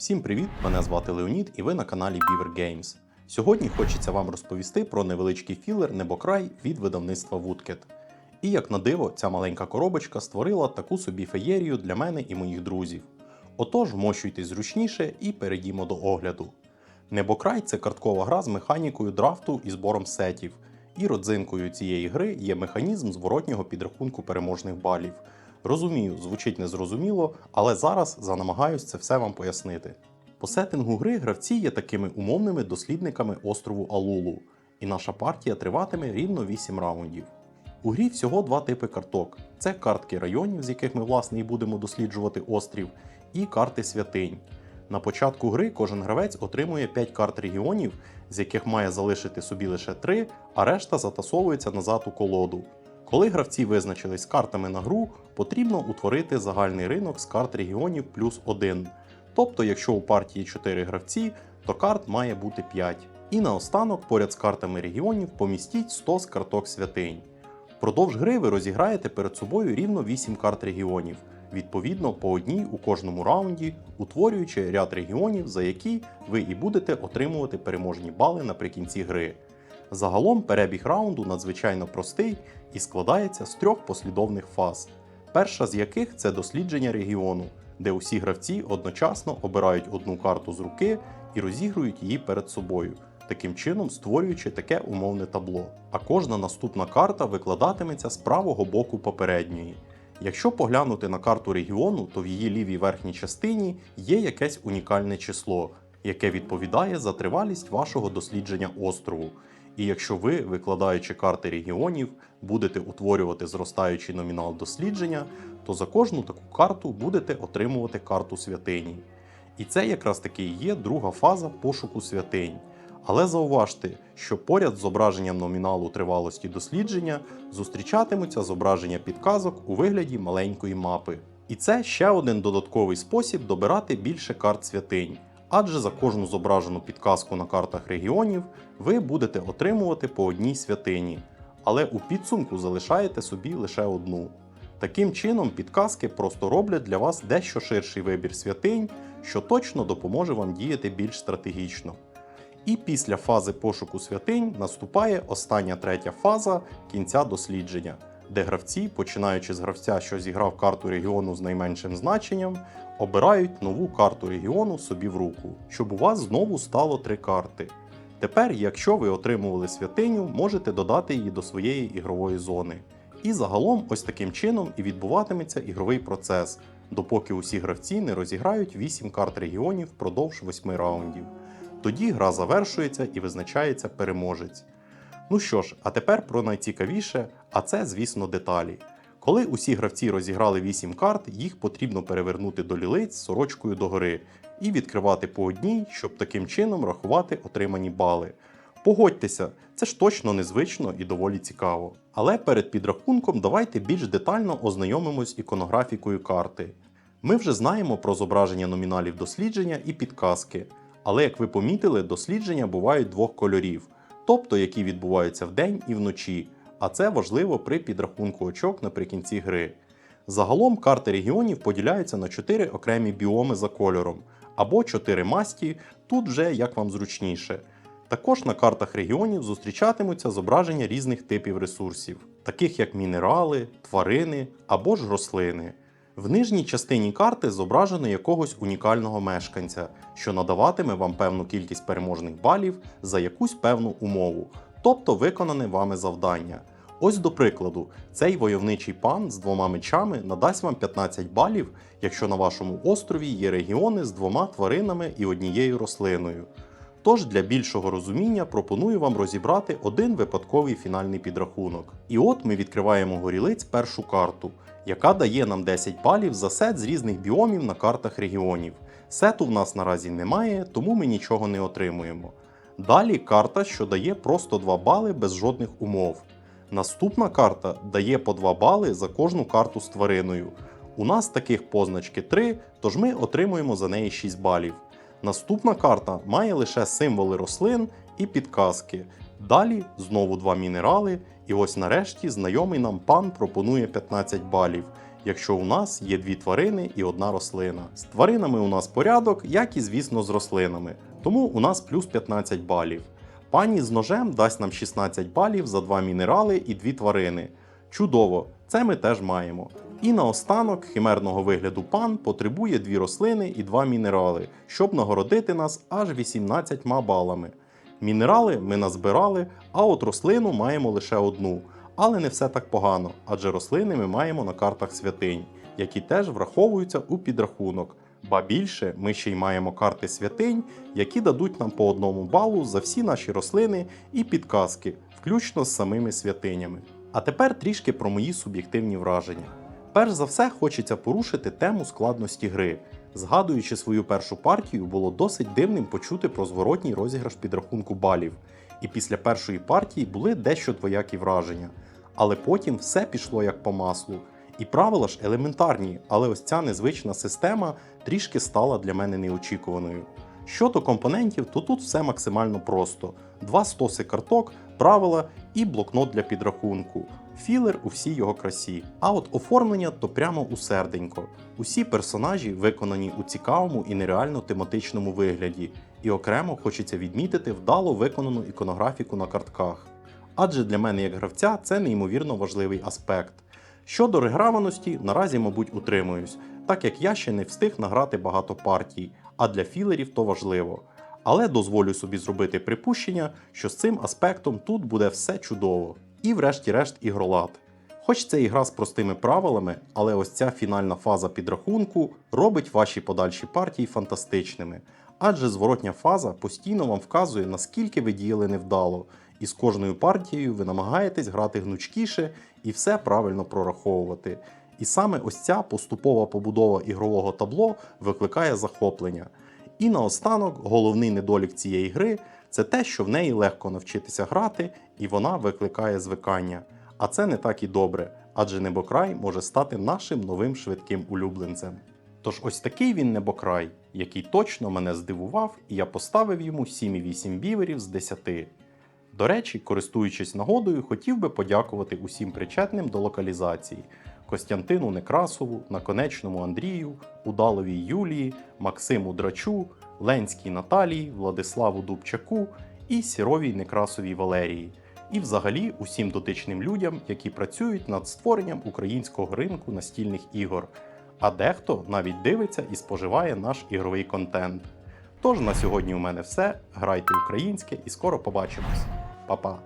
Всім привіт! Мене звати Леонід і ви на каналі Beaver Games. Сьогодні хочеться вам розповісти про невеличкий філер Небокрай від видавництва Woodcat. І як на диво, ця маленька коробочка створила таку собі феєрію для мене і моїх друзів. Отож, вмощуйтесь зручніше і перейдімо до огляду. Небокрай це карткова гра з механікою драфту і збором сетів. І родзинкою цієї гри є механізм зворотнього підрахунку переможних балів. Розумію, звучить незрозуміло, але зараз занамагаюсь це все вам пояснити. По сеттингу гри гравці є такими умовними дослідниками острову Алулу, і наша партія триватиме рівно 8 раундів. У грі всього два типи карток: це картки районів, з яких ми власне і будемо досліджувати острів, і карти святинь. На початку гри кожен гравець отримує 5 карт регіонів, з яких має залишити собі лише 3, а решта затасовується назад у колоду. Коли гравці визначились з картами на гру, потрібно утворити загальний ринок з карт регіонів плюс 1. Тобто, якщо у партії 4 гравці, то карт має бути 5. І наостанок, поряд з картами регіонів, помістіть 100 з карток святинь. Впродовж гри ви розіграєте перед собою рівно 8 карт регіонів, відповідно по одній у кожному раунді, утворюючи ряд регіонів, за які ви і будете отримувати переможні бали наприкінці гри. Загалом перебіг раунду надзвичайно простий і складається з трьох послідовних фаз. Перша з яких це дослідження регіону, де усі гравці одночасно обирають одну карту з руки і розігрують її перед собою, таким чином створюючи таке умовне табло. А кожна наступна карта викладатиметься з правого боку попередньої. Якщо поглянути на карту регіону, то в її лівій верхній частині є якесь унікальне число, яке відповідає за тривалість вашого дослідження острову. І якщо ви, викладаючи карти регіонів, будете утворювати зростаючий номінал дослідження, то за кожну таку карту будете отримувати карту святині. І це якраз таки і є друга фаза пошуку святинь. Але зауважте, що поряд з зображенням номіналу тривалості дослідження зустрічатимуться зображення підказок у вигляді маленької мапи. І це ще один додатковий спосіб добирати більше карт святинь. Адже за кожну зображену підказку на картах регіонів ви будете отримувати по одній святині, але у підсумку залишаєте собі лише одну. Таким чином, підказки просто роблять для вас дещо ширший вибір святинь, що точно допоможе вам діяти більш стратегічно. І після фази пошуку святинь наступає остання третя фаза кінця дослідження, де гравці, починаючи з гравця, що зіграв карту регіону з найменшим значенням, обирають нову карту регіону собі в руку, щоб у вас знову стало три карти. Тепер, якщо ви отримували святиню, можете додати її до своєї ігрової зони. І загалом, ось таким чином і відбуватиметься ігровий процес, допоки усі гравці не розіграють 8 карт регіонів впродовж 8 раундів. Тоді гра завершується і визначається переможець. Ну що ж, а тепер про найцікавіше, а це, звісно, деталі. Коли усі гравці розіграли 8 карт, їх потрібно перевернути до лілиць сорочкою догори і відкривати по одній, щоб таким чином рахувати отримані бали. Погодьтеся, це ж точно незвично і доволі цікаво. Але перед підрахунком давайте більш детально ознайомимось іконографікою карти. Ми вже знаємо про зображення номіналів дослідження і підказки. Але як ви помітили, дослідження бувають двох кольорів, тобто які відбуваються вдень і вночі, а це важливо при підрахунку очок наприкінці гри. Загалом карти регіонів поділяються на 4 окремі біоми за кольором, або 4 масті, тут вже як вам зручніше. Також на картах регіонів зустрічатимуться зображення різних типів ресурсів, таких як мінерали, тварини або ж рослини. В нижній частині карти зображено якогось унікального мешканця, що надаватиме вам певну кількість переможних балів за якусь певну умову, тобто виконане вами завдання. Ось до прикладу, цей войовничий пан з двома мечами надасть вам 15 балів, якщо на вашому острові є регіони з двома тваринами і однією рослиною. Тож для більшого розуміння пропоную вам розібрати один випадковий фінальний підрахунок. І от ми відкриваємо горілиць першу карту, яка дає нам 10 балів за сет з різних біомів на картах регіонів. Сету в нас наразі немає, тому ми нічого не отримуємо. Далі карта, що дає просто 2 бали без жодних умов. Наступна карта дає по 2 бали за кожну карту з твариною. У нас таких позначки 3, тож ми отримуємо за неї 6 балів. Наступна карта має лише символи рослин і підказки. Далі знову два мінерали, і ось нарешті знайомий нам пан пропонує 15 балів. якщо у нас є дві тварини і одна рослина. З тваринами у нас порядок, як і звісно з рослинами, тому у нас плюс 15 балів. Пані з ножем дасть нам 16 балів за два мінерали і дві тварини. Чудово, це ми теж маємо. І наостанок химерного вигляду пан потребує дві рослини і два мінерали, щоб нагородити нас аж 18 балами. Мінерали ми назбирали, а от рослину маємо лише одну. Але не все так погано, адже рослини ми маємо на картах святинь, які теж враховуються у підрахунок. Ба більше ми ще й маємо карти святинь, які дадуть нам по одному балу за всі наші рослини і підказки, включно з самими святинями. А тепер трішки про мої суб'єктивні враження. Перш за все, хочеться порушити тему складності гри. Згадуючи свою першу партію, було досить дивним почути про зворотній розіграш підрахунку балів. І після першої партії були дещо двоякі враження. Але потім все пішло як по маслу. І правила ж елементарні, але ось ця незвична система трішки стала для мене неочікуваною. Щодо компонентів, то тут все максимально просто: два стоси карток, правила і блокнот для підрахунку. Філер у всій його красі. А от оформлення то прямо у. Усі персонажі виконані у цікавому і нереально тематичному вигляді, і окремо хочеться відмітити вдало виконану іконографіку на картках. Адже для мене як гравця це неймовірно важливий аспект. Щодо реграваності, наразі, мабуть, утримуюсь, так як я ще не встиг награти багато партій, а для філерів то важливо. Але дозволю собі зробити припущення, що з цим аспектом тут буде все чудово. І врешті-решт ігролад. Хоч це ігра з простими правилами, але ось ця фінальна фаза підрахунку робить ваші подальші партії фантастичними. Адже зворотня фаза постійно вам вказує, наскільки ви діяли невдало, і з кожною партією ви намагаєтесь грати гнучкіше і все правильно прораховувати. І саме ось ця поступова побудова ігрового табло викликає захоплення. І наостанок, головний недолік цієї гри це те, що в неї легко навчитися грати, і вона викликає звикання. А це не так і добре, адже небокрай може стати нашим новим швидким улюбленцем. Тож ось такий він небокрай, який точно мене здивував, і я поставив йому 7,8 біверів з 10. До речі, користуючись нагодою, хотів би подякувати усім причетним до локалізації: Костянтину Некрасову, Наконечному Андрію, Удаловій Юлії, Максиму Драчу, Ленській Наталії, Владиславу Дубчаку і Сіровій Некрасовій Валерії. І взагалі усім дотичним людям, які працюють над створенням українського ринку настільних ігор. А дехто навіть дивиться і споживає наш ігровий контент. Тож на сьогодні у мене все. Грайте українське і скоро побачимось. папа.